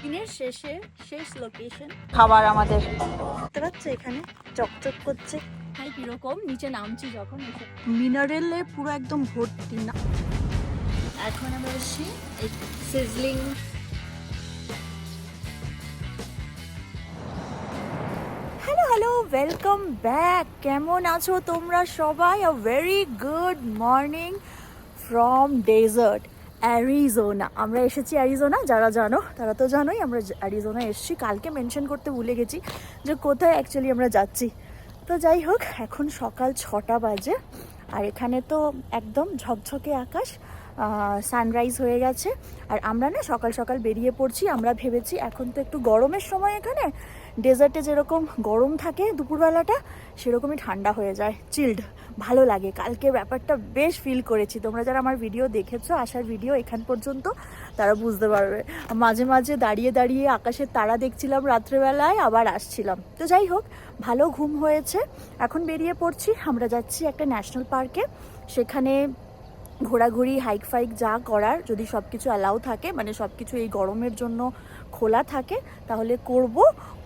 দিনের শেষে শেষ লোকেশন খাবার আমাদের। দেখতে পাচ্ছ এখানে চকচক করছে। হাই কীরকম নিচে নামছি যখন মিনারেলে পুরো একদম ভর্তি না। এখন আমরা এসেছি sizzling hello hello welcome back কেমন আছো তোমরা সবাই? A very good morning from desert Arizona আমরা এসেছি অ্যারিজোনা যারা জানো, তারা তো জানোই আমরা অ্যারিজোনা এসেছি। কালকে মেনশন করতে ভুলে গেছি যে কোথায় অ্যাকচুয়ালি আমরা যাচ্ছি। তো যাই হোক, এখন সকাল ছটা বাজে আর এখানে তো একদম ঝকঝকে আকাশ সানরাইজ হয়ে গেছে। আর আমরা না সকাল সকাল বেরিয়ে পড়ছি, আমরা ভেবেছি এখন তো একটু গরমের সময় এখানে ডেজার্টে যেরকম গরম থাকে দুপুরবেলাটা, সেরকমই ঠান্ডা হয়ে যায়। চিল্ড ভালো লাগে। কালকে ব্যাপারটা বেশ ফিল করেছি। তোমরা যারা আমার ভিডিও দেখেছ, আসার ভিডিও এখান পর্যন্ত, তারা বুঝতে পারবে। মাঝে মাঝে দাঁড়িয়ে দাঁড়িয়ে আকাশের তারা দেখছিলাম রাত্রেবেলায়, আবার আসছিলাম। তো যাই হোক, ভালো ঘুম হয়েছে। এখন বেরিয়ে পড়ছি। আমরা যাচ্ছি একটা ন্যাশনাল পার্কে সেখানে ঘোরাঘুরি হাইক ফাইক যা করার, যদি সব কিছু অ্যালাউ থাকে মানে সব কিছু এই গরমের জন্য খোলা থাকে তাহলে করব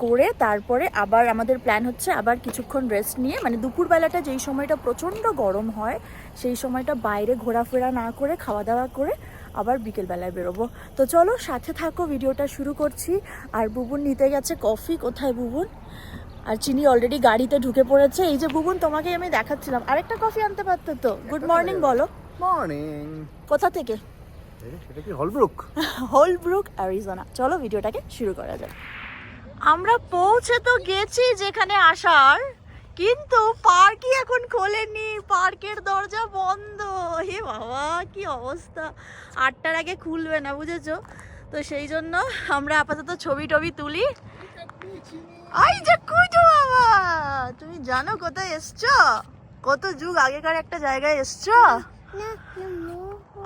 করে তারপরে আবার আমাদের প্ল্যান হচ্ছে আবার কিছুক্ষণ রেস্ট নিয়ে মানে দুপুরবেলাটা যেই সময়টা প্রচণ্ড গরম হয় সেই সময়টা বাইরে ঘোরাফেরা না করে খাওয়া দাওয়া করে আবার বিকেলবেলায় বেরোবো। তো চলো সাথে থাকো ভিডিওটা শুরু করছি। আর বুবুন নিতে গেছে কফি কোথায় বুবুন? আর চিনি অলরেডি গাড়িতে ঢুকে পড়েছে। এই যে বুবুন তোমাকে আমি দেখাচ্ছিলাম। আরেকটা কফি আনতে পারতো তো? গুড মর্নিং বলো। মর্নিং কোথা থেকে? এটা কি হলব্রুক? হোলব্রুক অ্যারিজোনা। চলো ভিডিওটাকে শুরু করা যাক। আমরা পৌঁছে তো গেছি যেখানে আসার কিন্তু পার্কই এখন খোলেনি। পার্কের দরজা বন্ধ। হে বাবা কি অবস্থা। আটটার আগে খুলবে না বুঝেছ? তো সেই জন্য আমরা আপাতত ছবি টবি তুলি। আই যে কুইটো বাবা! তুমি জানো কোথায় এসছো? কত যুগ আগেকার একটা জায়গায় এসছো?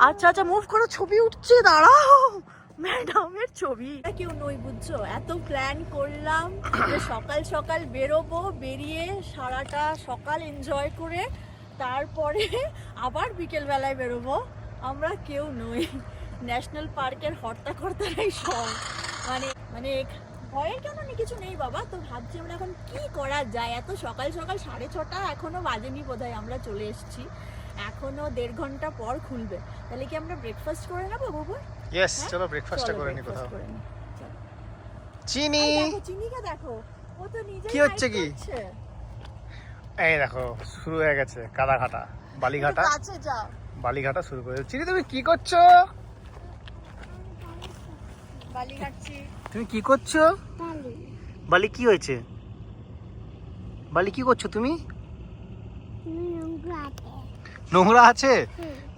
আচ্ছা আচ্ছা মুভ করো ছবি উঠছে, দাঁড়াও। ম্যাডামের ছবি। কেউ নই বুঝছ? এত প্ল্যান করলাম যে সকাল সকাল বেরোবো, বেরিয়ে সারাটা সকাল এনজয় করে তারপরে আবার বিকেল বেলায় বেরোবো। আমরা কেউ নই। ন্যাশনাল পার্কের হর্তাকর্তারাই সব। মানে মানে ভয়ের কেন কিছু নেই বাবা। তো ভাবছি আমরা এখন কি করা যায়? এত সকাল সকাল সাড়ে ছটা এখনও বাজেনি বোধহয় আমরা চলে এসেছি। এখনও দেড় ঘণ্টা পর খুলবে। তাহলে কি আমরা ব্রেকফাস্ট করে নেব বাবু ইয়েস হ্যাঁ? চলো ব্রেকফাস্টটা করে নি কোথাও। চিনি! চিনিকে দেখো ও তো নিজেই কি হচ্ছে কি? এই দেখো শুরু হয়ে গেছে কাদাঘাটা বালিঘাটা। একটু কাছে যাও। বালিঘাটা শুরু করে চিনি তুমি কি করছ? বালি খাচ্ছি। তুমি কি করছ? বালি। কি হয়েছে? বালি কি করছ তুমি? নোংরা আছে?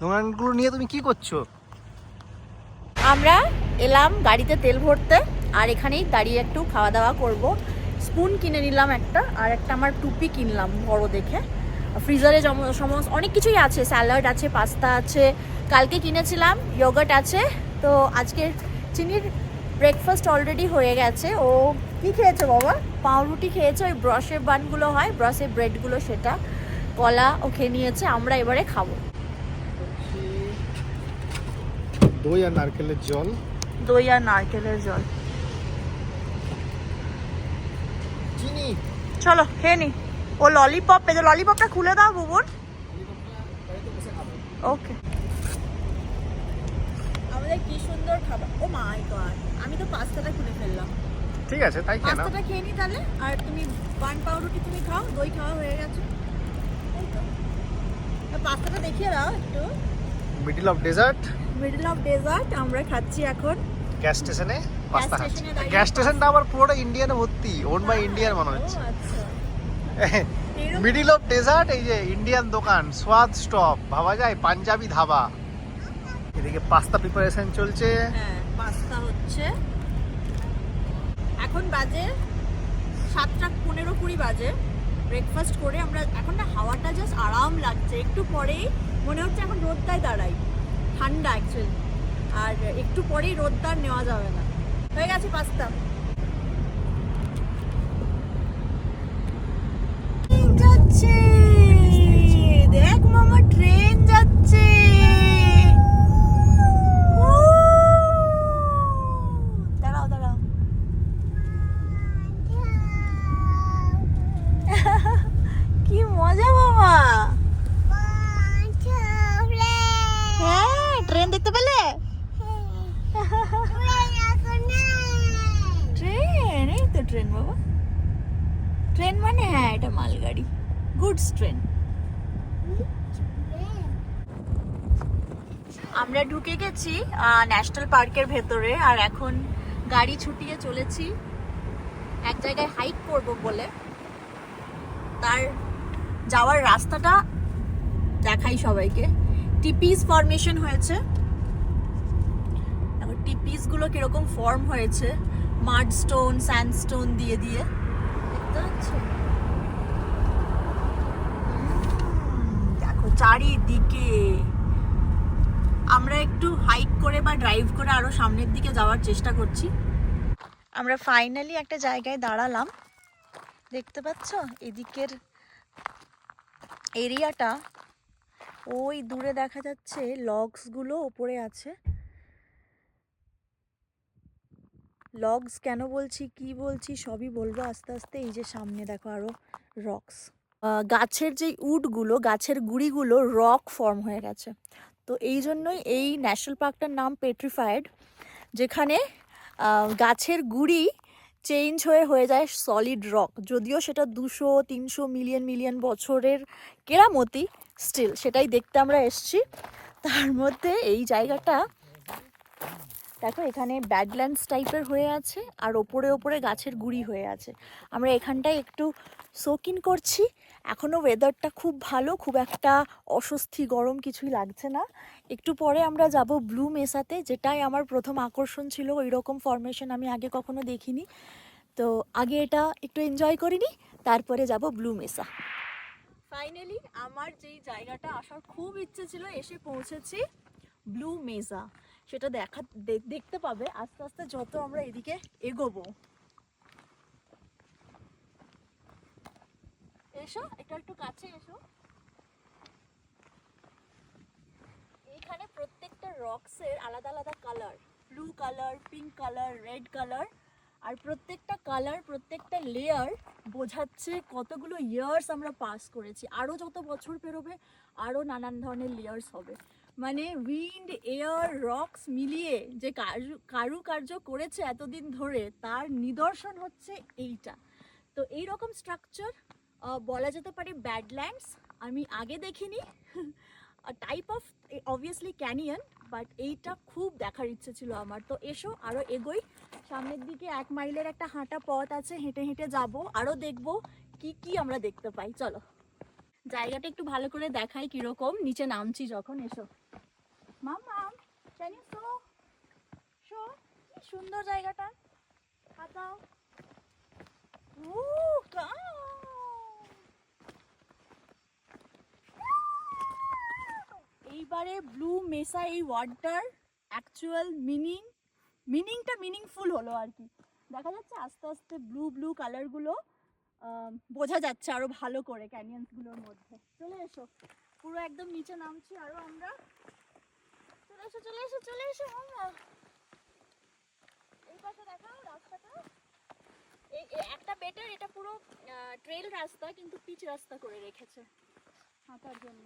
নোংরাগুলো নিয়ে তুমি কি করছ? আমরা এলাম গাড়িতে তেল ভরতে আর এখানেই দাঁড়িয়ে একটু খাওয়া দাওয়া করব। স্পুন কিনে নিলাম একটা আর একটা আমার টুপি কিনলাম বড় দেখে। ফ্রিজারে সমস্ত অনেক কিছুই আছে স্যালাড আছে পাস্তা আছে কালকে কিনেছিলাম ইয়োগার্ট আছে। তো আজকে চিনির ব্রেকফাস্ট অলরেডি হয়ে গেছে। ও কি খেয়েছো বাবা? পাউরুটি খেয়েছে ওই ব্রশের বানগুলো হয় ব্রশের ব্রেডগুলো সেটা। কলা ও খেয়ে নিয়েছে আমরা এবারে খাব। দই আর নারকেলের জল। দই আর নারকেলের জল। চিনি। চলো খেয়ে নি। ও ললিপপ পেয়েছে ললিপপটা খুলে দাও বুবুন। ওকে আমাদের কি সুন্দর খাবার। ও মাই গড আমি তো পাস্তাটা খুলে ফেললাম। ঠিক আছে তাই কেন পাস্তাটা খেয়ে নি তাহলে? আর তুমি বান পাউরুটি তুমি খাও দই খাওয়া হয়ে গেছে। পাস্তাটা দেখিয়ে দাও একটু। Middle of desert. Middle of desert আমরা খাচ্ছি এখন। গ্যাস স্টেশনে পাস্তা খাচ্ছি। গ্যাস স্টেশনটা আবার পুরোটা ইন্ডিয়ানে ভর্তি ওন বাই ইন্ডিয়ান মনে হচ্ছে। আচ্ছা। মিডিল অফ ডেজার্ট এই যে ইন্ডিয়ান দোকান সোয়াদ স্টপ ভাবা যায় পাঞ্জাবি ধাবা। এদিকে পাস্তা প্রিপারেশন চলছে। হ্যাঁ পাস্তা হচ্ছে। এখন বাজে সাতটা পনেরো কুড়ি বাজে। ব্রেকফাস্ট করে আমরা এখন না হাওয়াটা জাস্ট আরাম লাগছে। একটু পরেই মনে হচ্ছে এখন রোদটাই দাঁড়াই ঠান্ডা অ্যাকচুয়ালি আর একটু পরেই রোদটা আর নেওয়া যাবে না। হয়ে গেছে পাস্তা যাচ্ছে। দেখ মামা ট্রেন যাচ্ছে ও ট্রেন বাবা ট্রেন মানে হ্যাঁ এটা মালগাড়ি গুডস ট্রেন আমরা ঢুকে গেছি ন্যাশনাল পার্কের ভেতরে, আর এখন গাড়ি ছুটিয়ে চলেছি। এক জায়গায় হাইক করব বলে। তার যাওয়ার রাস্তাটা দেখাই সবাইকে। টিপিস ফরমেশন হয়েছে। এখন টিপিসগুলো কীরকম ফর্ম হয়েছে? মাড স্টোন স্যান্ডস্টোন দিয়ে। দিয়ে দেখো চারিদিকে। আমরা একটু হাইক করে বা ড্রাইভ করে আরও সামনের দিকে যাওয়ার চেষ্টা করছি। আমরা ফাইনালি একটা জায়গায় দাঁড়ালাম। দেখতে পাচ্ছ? এদিকের এরিয়াটা, ওই দূরে দেখা যাচ্ছে লগসগুলো ওপরে আছে। লগস কেন বলছি, কি বলছি, সবই বলব আস্তে আস্তে। এই যে সামনে দেখো আরও রক্স গাছের যে উডগুলো গাছের গুড়িগুলো রক ফর্ম হয়ে গেছে। তো এই জন্যই এই ন্যাশনাল পার্কটার নাম পেট্রিফায়েড যেখানে গাছের গুড়ি চেঞ্জ হয়ে হয়ে যায় সলিড রক যদিও সেটা দুশো, তিনশো মিলিয়ন মিলিয়ন বছরের কেরামতি স্টিল সেটাই দেখতে আমরা এসছি। তার মধ্যে এই জায়গাটা, দেখো এখানে ব্যাডল্যান্ডস টাইপের হয়ে আছে আর ওপরে ওপরে গাছের গুড়ি হয়ে আছে। আমরা এখানটায় একটু সোকিন করছি। এখনও ওয়েদারটা খুব ভালো, খুব একটা অস্বস্তি, গরম কিছুই লাগছে না। একটু পরে আমরা যাব ব্লু মেসাতে যেটাই আমার প্রথম আকর্ষণ ছিল ওই রকম ফরমেশন আমি আগে কখনো দেখিনি। তো আগে এটা একটু এনজয় করিনি তারপরে যাব ব্লু মেসা ফাইনালি আমার যেই জায়গাটা আসার খুব ইচ্ছে ছিল, এসে পৌঁছেছি ব্লু মেজা সেটা দেখা দেখতে পাবে, আস্তে আস্তে যত আমরা এদিকে এগোবো। এসো, এটা একটু কাছে এসো। এইখানে প্রত্যেকটা রক্সের আলাদা আলাদা colour blue colour pink colour red colour আর প্রত্যেকটা কালার প্রত্যেকটা লেয়ার বোঝাচ্ছে কতগুলো ইয়ার্স আমরা পাস করেছি। আরও যত বছর পেরোবে আরও নানান ধরনের লেয়ার্স হবে। মানে উইন্ড এয়ার রক্স মিলিয়ে যে কারু, কারুকার্য করেছে এতদিন ধরে, তার নিদর্শন হচ্ছে এইটা। তো এই রকম স্ট্রাকচার বলা যেতে পারে ব্যাডল্যান্ডস আমি আগে দেখিনি। Type of obviously canyon but এইটা খুব দেখার ইচ্ছে ছিল আমার। তো এসো আরও এগোই। সামনের দিকে এক মাইলের একটা হাঁটা পথ আছে, হেঁটে হেঁটে যাব আরও দেখব কি কি আমরা দেখতে পাই। চলো। জায়গাটা একটু ভালো করে দেখাই কীরকম, নিচে নামছি যখন, এসো। Mum mum can you show কি সুন্দর জায়গাটা। হাতাও ও এইবারে ব্লু মেসা এই ওয়ার্ডটার অ্যাকচুয়াল মিনিং মিনিংটা মিনিংফুল হলো আর কি। দেখা যাচ্ছে আস্তে আস্তে ব্লু ব্লু কালারগুলো বোঝা যাচ্ছে আরও ভালো করে ক্যানিয়ন্সগুলোর মধ্যে। চলে এসো। পুরো একদম নিচে নামছি আরও আমরা। চলে এসো চলে এসো চলে এসো এই পাশে দেখাও রাস্তাটা। একটা বেটার এটা পুরো ট্রেল রাস্তা, কিন্তু পিচ রাস্তা করে রেখেছে। হাঁটার জন্য!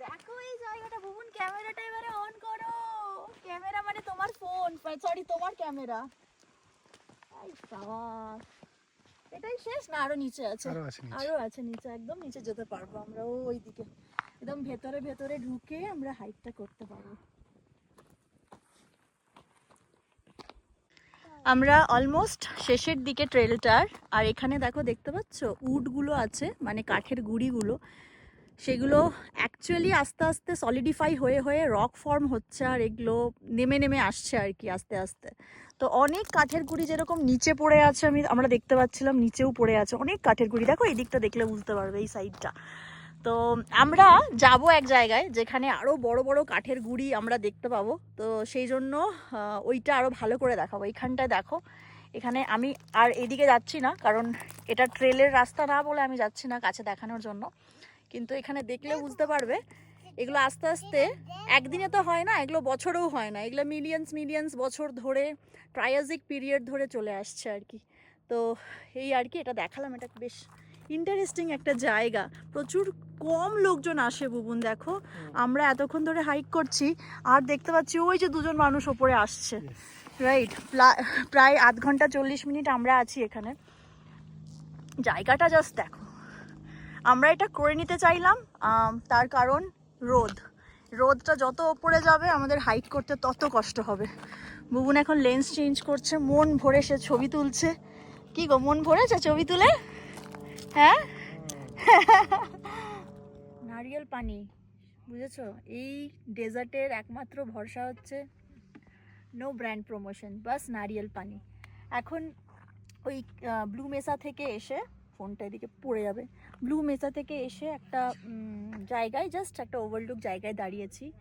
দেখো এই জায়গাটা ভুবন ক্যামেরাটা এবারে অন করো। ক্যামেরা মানে তোমার ফোন সরি তোমার ক্যামেরা। এটাই শেষ না? আরও নিচে আছে। আরও আছে নিচে। আরও আছে নিচে একদম নিচে যেতে পারব আমরা ওই দিকে একদম ভেতরে ভেতরে ঢুকে আমরা হাইটটা করতে পারব। আমরা অলমোস্ট শেষের দিকে ট্রেলটার আর এখানে দেখো দেখতে পাচ্ছ উডগুলো আছে মানে কাঠের গুঁড়িগুলো। সেগুলো অ্যাকচুয়ালি আস্তে আস্তে সলিডিফাই হয়ে হয়ে রক ফর্ম হচ্ছে, আর এগুলো নেমে নেমে আসছে আর কি আস্তে আস্তে। তো অনেক কাঠের গুঁড়ি যেরকম নিচে পড়ে আছে, আমি, আমরা দেখতে পাচ্ছিলাম, নিচেও পড়ে আছে। অনেক কাঠের গুঁড়ি, দেখো এই দিকটা দেখলে বুঝতে পারবে এই সাইডটা তো আমরা যাব এক জায়গায় যেখানে আরও বড় বড় কাঠের গুড়ি আমরা দেখতে পাবো। তো সেই জন্য ওইটা আরও ভালো করে দেখাবো। এইখানটায় দেখো, এখানে আমি আর এদিকে যাচ্ছি না, কারণ এটা ট্রেলের রাস্তা না বলে আমি যাচ্ছি না কাছে দেখানোর জন্য। কিন্তু এখানে দেখলে বুঝতে পারবে, এগুলো আস্তে আস্তে একদিনে তো হয় না, এগুলো বছরেও হয় না। এগুলো মিলিয়ন্স মিলিয়ন্স বছর ধরে ট্রায়াজিক পিরিয়ড ধরে চলে আসছে আর কি। তো এই আর কি, এটা দেখালাম, এটা বেশ ইন্টারেস্টিং একটা জায়গা। প্রচুর কম লোকজন আসে বুবুন দেখো। আমরা এতক্ষণ ধরে হাইক করছি আর দেখতে পাচ্ছি ওই যে দুজন মানুষ ওপরে আসছে। রাইট প্রায় আধ ঘণ্টা চল্লিশ মিনিট আমরা আছি এখানে। জায়গাটা জাস্ট দেখো। আমরা এটা করে নিতে চাইলাম তার কারণ রোদ। রোদটা যত ওপরে যাবে আমাদের হাইক করতে তত কষ্ট হবে। বুবুন এখন লেন্স চেঞ্জ করছে মন ভরে সে ছবি তুলছে। কি গো মন ভরেছে ছবি তুলে? হ্যাঁ? নারিয়েল পানি, বুঝেছ? এই ডেজার্টের একমাত্র ভরসা হচ্ছে নো ব্র্যান্ড প্রমোশন বাস নারিয়েল পানি। এখন ওই ব্লু মেসা থেকে এসে, ফোনটা এদিকে পড়ে যাবে। ব্লু মেসা থেকে এসে একটা জায়গায় জাস্ট একটা ওভারলুক জায়গায় দাঁড়িয়েছি।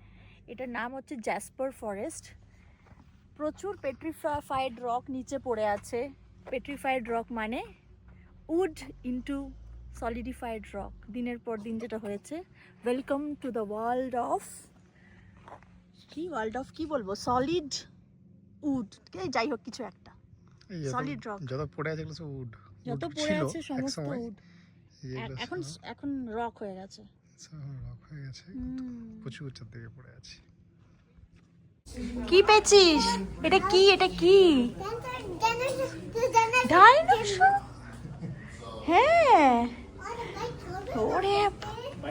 এটার নাম হচ্ছে জ্যাসপার ফরেস্ট প্রচুর পেট্রিফাইড রক নিচে পড়ে আছে। পেট্রিফাইড রক মানে উড ইন্টু সলিডিফাইড রক দিনের পর দিন যেটা হয়েছে welcome to the world of কি ওয়ার্ল্ড অফ কি বলব? সলিড উড যাই হোক কিছু একটা। Solid rock. যত পড়ে আছে এগুলো সব উড যত পড়ে আছে সমস্ত উড এখন এখন রক হয়ে গেছে। রক হয়ে গেছে। হুম। প্রচুর উচ্চের দিকে পড়ে আছে। কি পেয়েছিস? এটা কি? এটা কি? ডাইনোসর হ্যাঁ। ওরে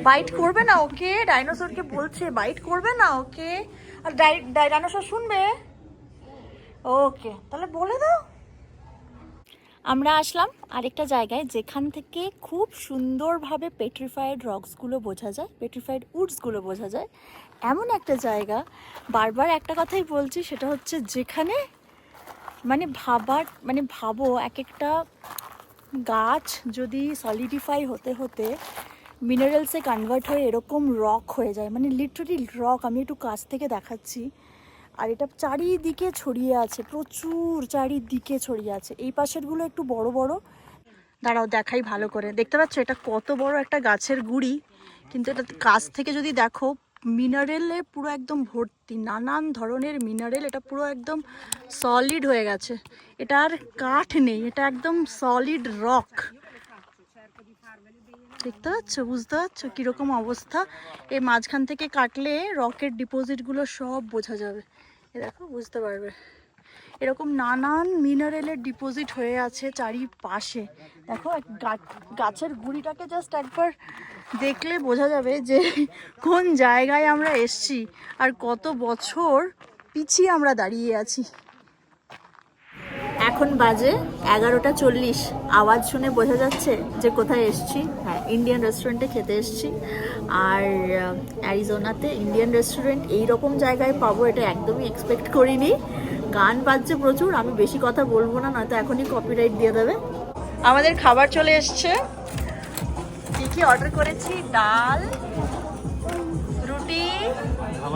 বাইট করবে না ওকে? ডাইনোসরকে বলছে বাইট করবে না ওকে? আর ডাইনোসর শুনবে? ওকে, তাহলে বলে দাও। আমরা আসলাম আরেকটা জায়গায় যেখান থেকে খুব সুন্দরভাবে পেট্রিফাইড রকসগুলো বোঝা যায় পেট্রিফাইড উডসগুলো বোঝা যায়। এমন একটা জায়গা, বারবার একটা কথাই বলছি, সেটা হচ্ছে যেখানে মানে ভাবার মানে ভাবো এক একটা গাছ যদি সলিডিফাই হতে হতে মিনারেলসে কনভার্ট হয়ে এরকম রক হয়ে যায় মানে লিটারালি রক আমি একটু কাছ থেকে দেখাচ্ছি। আর এটা চারিদিকে ছড়িয়ে আছে, প্রচুর চারিদিকে ছড়িয়ে আছে। এই পাশেরগুলো একটু বড় বড়। দাঁড়াও, দেখাই ভালো করে। দেখতে পাচ্ছ, এটা কত বড় একটা গাছের গুড়ি। কিন্তু এটা কাছ থেকে যদি দেখো মিনারেলে পুরো একদম ভর্তি, নানান ধরনের মিনারেল এটা পুরো একদম সলিড হয়ে গেছে। এটা আর কাঠ নেই, এটা একদম সলিড রক দেখতে পাচ্ছ? বুঝতে পারছ কীরকম অবস্থা? এই মাঝখান থেকে কাটলে রকের ডিপোজিটগুলো সব বোঝা যাবে। এ দেখো, বুঝতে পারবে। এরকম নানান মিনারেলের ডিপোজিট হয়ে আছে চারিপাশে। দেখো গাছের গুঁড়িটাকে জাস্ট একবার দেখলে বোঝা যাবে যে কোন জায়গায় আমরা এসছি আর কত বছর পিছিয়ে আমরা দাঁড়িয়ে আছি। এখন বাজে এগারোটা চল্লিশ। আওয়াজ শুনে বোঝা যাচ্ছে যে কোথায় এসছি। হ্যাঁ ইন্ডিয়ান রেস্টুরেন্টে খেতে এসছি। আর অ্যারিজোনাতে ইন্ডিয়ান রেস্টুরেন্ট এই রকম জায়গায় পাবো এটা একদমই এক্সপেক্ট করিনি। গান বাজছে প্রচুর, আমি বেশি কথা বলব না, নয়তো এখনই কপিরাইট দিয়ে দেবে। আমাদের খাবার চলে এসছে। কি কি অর্ডার করেছি? ডাল, রুটি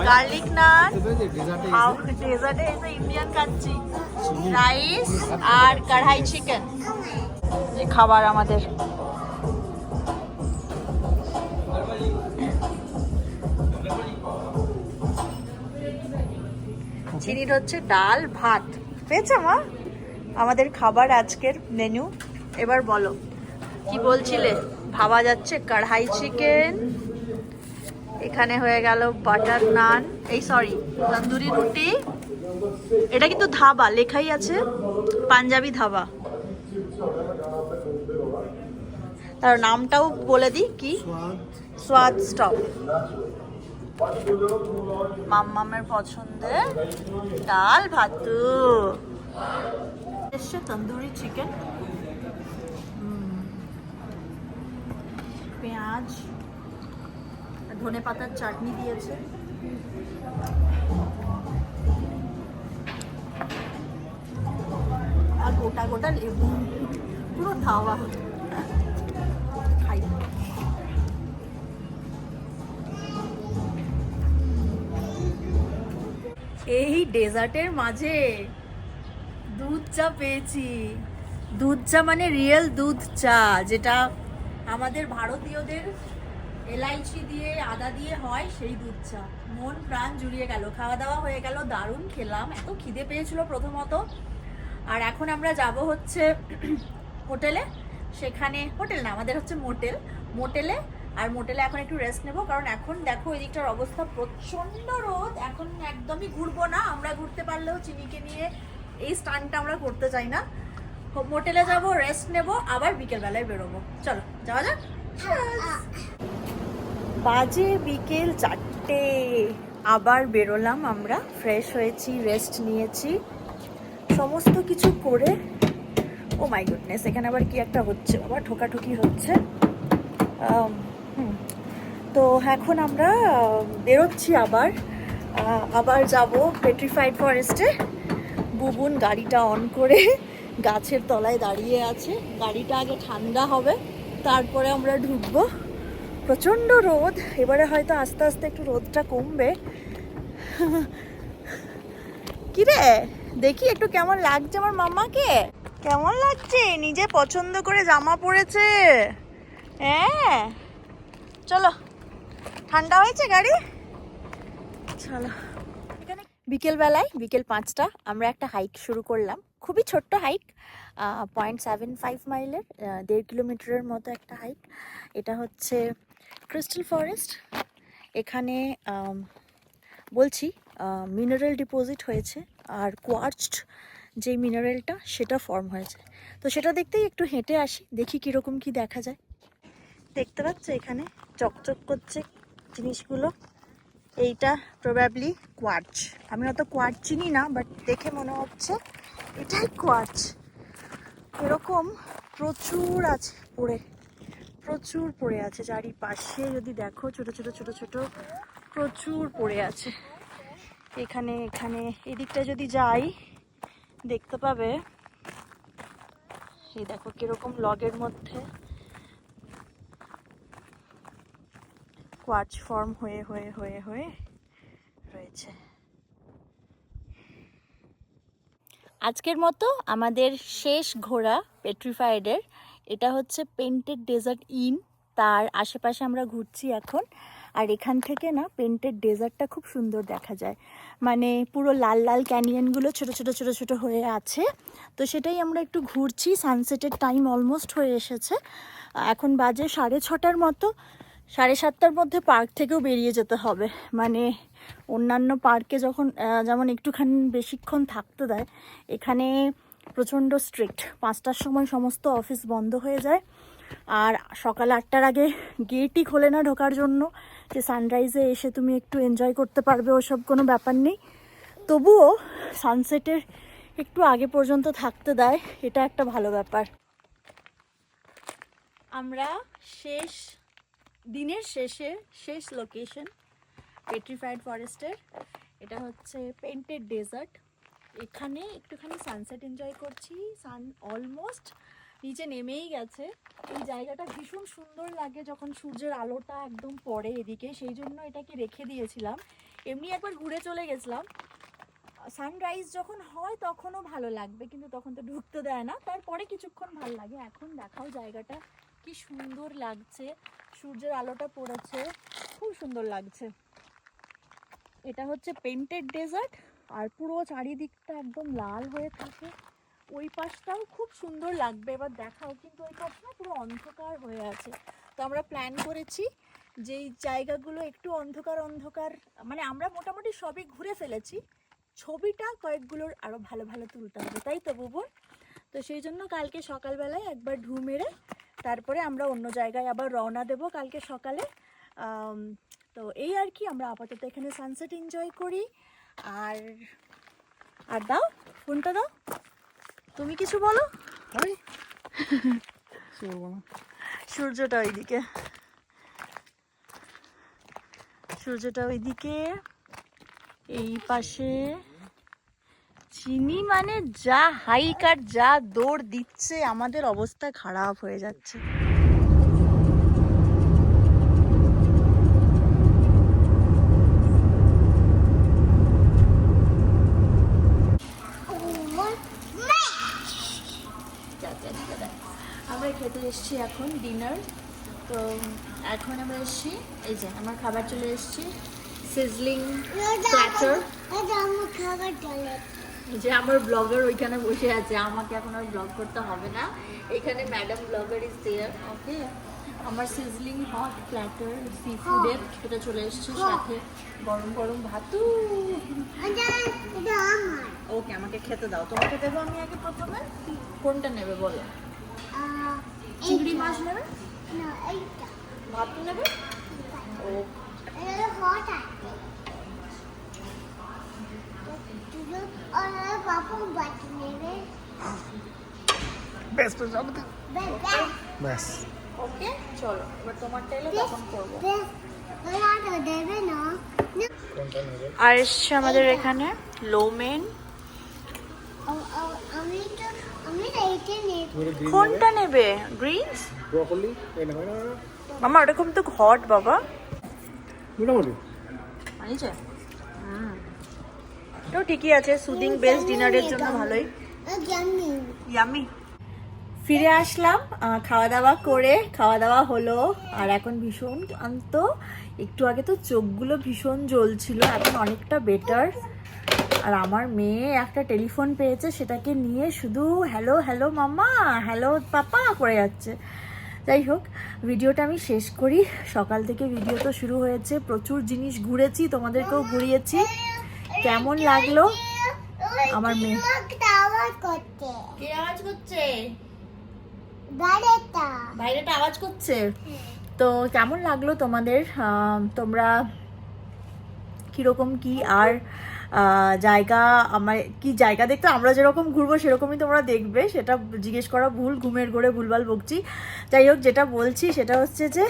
গার্লিক নান ডেজার্টে এসে ইন্ডিয়ান খাচ্ছি। রাইস আর কড়াই চিকেন খাবার আমাদের। চিনির হচ্ছে ডাল ভাত। পেয়েছ মা? আমাদের খাবার আজকের মেনু এবার বলো কি বলছিলে? ভাবা যাচ্ছে কড়াই চিকেন এখানে হয়ে গেল বাটার নান এই সরি তন্দুরি রুটি। এটা কিন্তু ধাবা লেখাই আছে পাঞ্জাবি ধাবা। তার নামটাও বলে দিই কি? স্বাদ। স্টপ মাম্মামের পছন্দের ডাল ভাতু। এসছে তন্দুরি চিকেন পেঁয়াজ, ধনে পাতার চাটনি দিয়েছে। আর গোটা গোটা লেবু। পুরো ধাওয়া খাই। এই ডেজার্টের মাঝে দুধ চা পেয়েছি। দুধ চা মানে রিয়েল দুধ চা, যেটা আমাদের ভারতীয়দের এলাইচি দিয়ে, আদা দিয়ে হয় সেই দুধ চা। মন প্রাণ জুড়িয়ে গেল খাওয়া দাওয়া হয়ে গেল, দারুণ খেলাম। এত খিদে পেয়েছিল প্রথমত। আর এখন আমরা যাব হচ্ছে হোটেলে। সেখানে হোটেল না, আমাদের হচ্ছে মোটেল। মোটেলে আর মোটেলে এখন একটু রেস্ট নেব, কারণ এখন দেখো এই দিকটার অবস্থা প্রচণ্ড রোদ, এখন একদমই ঘুরবো না, আমরা ঘুরতে পারলেও চিনিকে নিয়ে এই স্টানটা আমরা করতে চাই না। মোটেলে যাব রেস্ট নেব, আবার বিকেলবেলায় বেরোবো। চলো, যাওয়া যাক। বাজে বিকেল চারটে, আবার বেরোলাম আমরা ফ্রেশ হয়েছি রেস্ট নিয়েছি, সমস্ত কিছু করে, ও মাই গুডনেস এখানে আবার কি একটা হচ্ছে আবার ঠোকাঠুকি হচ্ছে। তো এখন আমরা বেরোচ্ছি আবার। আবার যাব পেট্রিফাইড ফরেস্টে বুবুন গাড়িটা অন করে গাছের তলায় দাঁড়িয়ে আছে। গাড়িটা আগে ঠান্ডা হবে, তারপরে আমরা ঢুকবো। প্রচণ্ড রোদ, এবারে হয়তো আস্তে আস্তে একটু রোদটা কমবে। কিরে, দেখি একটু কেমন লাগছে আমার মামাকে? কেমন লাগছে? নিজে পছন্দ করে জামা পরেছে। হ্যাঁ চলো। ঠান্ডা হয়েছে গাড়ি? চলো। বিকেলবেলায় বিকেল পাঁচটা আমরা একটা হাইক শুরু করলাম। খুবই ছোট্ট হাইক পয়েন্ট সেভেন ফাইভ মাইলের দেড় কিলোমিটারের মতো একটা হাইক এটা হচ্ছে ক্রিস্টাল ফরেস্ট এখানে বলছি মিনারেল ডিপোজিট হয়েছে আর কোয়ার্চড যে মিনারেলটা সেটা ফর্ম হয়েছে। তো সেটা দেখতেই একটু হেঁটে আসি দেখি কীরকম কি দেখা যায়। দেখতে পাচ্ছ এখানে চকচক করছে জিনিসগুলো, এইটা প্রবাবলি কোয়ার্চ আমি অত কোয়ার্চ চিনি না বাট দেখে মনে হচ্ছে এটাই কোয়ার্চ এরকম প্রচুর আছে পড়ে, প্রচুর পড়ে আছে। চারিপাশে যদি দেখো, ছোট ছোট ছোট ছোট, প্রচুর পড়ে আছে। এখানে এখানে, এদিকটা যদি যাই, দেখতে পাবে। এই দেখো কীরকম লগের মধ্যে। কোয়াচ ফর্ম হয়ে হয়ে হয়ে হয়ে রয়েছে। আজকের মতো আমাদের শেষ ঘোরা পেট্রিফাইডের এটা হচ্ছে পেন্টেড ডেজার্ট ইন তার আশেপাশে আমরা ঘুরছি এখন। আর এখান থেকে না পেন্টেড ডেজার্টটা খুব সুন্দর দেখা যায়। মানে পুরো লাল লাল ক্যানিয়নগুলো ছোট ছোট ছোট ছোট হয়ে আছে। তো সেটাই আমরা একটু ঘুরছি। সানসেটের টাইম অলমোস্ট হয়ে এসেছে। এখন বাজে সাড়ে ছটার মতো। সাড়ে সাতটার মধ্যে পার্ক থেকেও বেরিয়ে যেতে হবে। মানে অন্যান্য পার্কে যখন যেমন একটুখানি বেশিক্ষণ থাকতে দেয়, এখানে প্রচণ্ড স্ট্রিক্ট পাঁচটার সময় সমস্ত অফিস বন্ধ হয়ে যায়। আর সকাল আটটার আগে গেটই খোলে না ঢোকার জন্য। যে সানরাইজে এসে তুমি একটু এনজয় করতে পারবে, ওসব কোনো ব্যাপার নেই। তবুও সানসেটের একটু আগে পর্যন্ত থাকতে দেয়, এটা একটা ভালো ব্যাপার। আমরা শেষ দিনের শেষে শেষ লোকেশন পেট্রিফাইড ফরেস্টের এটা হচ্ছে পেন্টেড ডেজার্ট এখানে একটুখানি সানসেট এনজয় করছি সান অলমোস্ট নিচে নেমেই গেছে। এই জায়গাটা ভীষণ সুন্দর লাগে যখন সূর্যের আলোটা একদম পড়ে এদিকে, সেই জন্য এটাকে রেখে দিয়েছিলাম। এমনি একবার ঘুরে চলে গেছিলাম। সানরাইজ যখন হয় তখনও ভালো লাগবে, কিন্তু তখন তো ঢুকতে দেয় না। তারপরে কিছুক্ষণ ভালো লাগে। এখন দেখাও জায়গাটা কি সুন্দর লাগছে। সূর্যের আলোটা পড়েছে, খুব সুন্দর লাগছে। এটা হচ্ছে পেন্টেড ডেজার্ট আর পুরো চারিদিকটা একদম লাল হয়ে থাকে। ওই পাশটাও খুব সুন্দর লাগবে, এবার দেখাও, কিন্তু ওই পাশটা পুরো অন্ধকার হয়ে আছে। তো আমরা প্ল্যান করেছি যে এই জায়গাগুলো একটু অন্ধকার অন্ধকার মানে আমরা মোটামুটি সবই ঘুরে ফেলেছি। ছবিটা কয়েকগুলোর আরও ভালো ভালো তুলতে হবে, তাই তো বুবুর? তো সেই জন্য কালকে সকালবেলায় একবার ঢু মেরে তারপরে আমরা অন্য জায়গায় আবার রওনা দেব কালকে সকালে। তো এই আর কি আমরা আপাতত এখানে সানসেট এনজয় করি। আর আর দাও ফোনটা দাও। তুমি কিছু বলো? সূর্যটা ওইদিকে। সূর্যটা ওইদিকে এই পাশে। চিনি মানে যা হাইক আর যা দৌড় দিচ্ছে আমাদের অবস্থা খারাপ হয়ে যাচ্ছে। আমরা খেতে এসেছি এখন ডিনার। তো এখন আমরা এসেছি এই যে আমার খাবার চলে এসেছি সিজলিং প্ল্যাটার এই যে আমার ব্লগার ওইখানে বসে আছে আমাকে এখন আর ব্লগ করতে হবে না। এখানে madam blogger is there okay আমার সিজলিং হট প্ল্যাটার সি ফুডের সেটা চলে এসেছে সাথে। গরম গরম ভাতু। ওকে আমাকে খেতে দাও। তোমাকে দেবো আমি আগে প্রথমে? কোনটা নেবে বলো? চিংড়ি মাছ নেবে? ভাতু নেবে? ও ব্যাস। ব্যাস ওকে চলো এবার তোমারটা এলে তখন করব। না আর এসছে আমাদের এখানে লোমেন তুমি গ্রিন কোনটা নেবে? গ্রিনস ব্রকলি মামা ওরকম তো হট বাবা। মোটামুটি আনিছে তো ঠিকই আছে সুদিং বেস ডিনারের জন্য ভালোই। ইয়ামি ফিরে আসলাম খাওয়া দাওয়া করে খাওয়া দাওয়া হলো, আর এখন ভীষণ ক্লান্ত। একটু আগে তো চোখগুলো ভীষণ জ্বলছিল, এখন অনেকটা বেটার আর আমার মেয়ে একটা টেলিফোন পেয়েছে, সেটাকে নিয়ে শুধু হ্যালো হ্যালো মামা হ্যালো পাপা, করে যাচ্ছে। যাই হোক, ভিডিওটা আমি শেষ করি। সকাল থেকে ভিডিও তো শুরু হয়েছে, প্রচুর জিনিস ঘুরেছি, তোমাদেরকেও ঘুরিয়েছি। কেমন লাগল? আমার মেয়ে। আওয়াজ করতে কে আওয়াজ করছে? বাইরেটা। আওয়াজ করছে? তো কেমন লাগল তোমাদের? তোমরা কীরকম কি আর জায়গা আমার কি জায়গা দেখতে আমরা যেরকম ঘুরবো সেরকমই তোমরা দেখবে। সেটা জিজ্ঞেস করা ভুল ঘুমের ঘরে ভুলভাল বকছি। যাই হোক যেটা বলছি সেটা হচ্ছে যে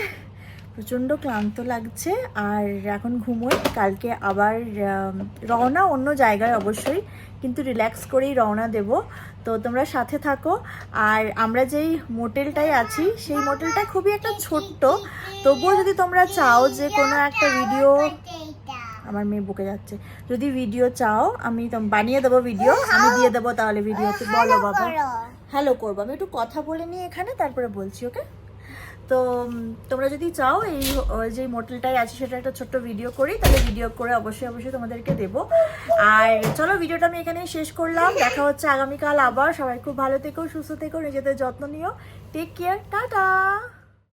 প্রচণ্ড ক্লান্ত লাগছে আর এখন ঘুমোই। কালকে আবার রওনা অন্য জায়গায় অবশ্যই কিন্তু রিল্যাক্স করেই রওনা দেব। তো তোমরা সাথে থাকো। আর আমরা যেই মোটেলটায় আছি সেই মোটেলটা খুবই একটা ছোট্ট। তবুও যদি তোমরা চাও যে কোনো একটা ভিডিও আমার মেয়ে বকে যাচ্ছে। যদি ভিডিও চাও আমি বানিয়ে দেবো ভিডিও আমি দিয়ে দেবো তাহলে ভিডিওতে বলো বাবা। হ্যালো করব। আমি একটু কথা বলে নিই এখানে তারপরে বলছি ওকে তো তোমরা যদি চাও এই যে মোটেলটাই আছে, সেটা একটা ছোট্ট ভিডিও করি, তাহলে ভিডিও করে অবশ্যই অবশ্যই তোমাদেরকে দেবো। আর চলো ভিডিওটা আমি এখানেই শেষ করলাম। দেখা হচ্ছে আগামীকাল আবার। সবাই খুব ভালো থেকো, সুস্থ থেকো, নিজেদের যত্ন নিও। Take care tata!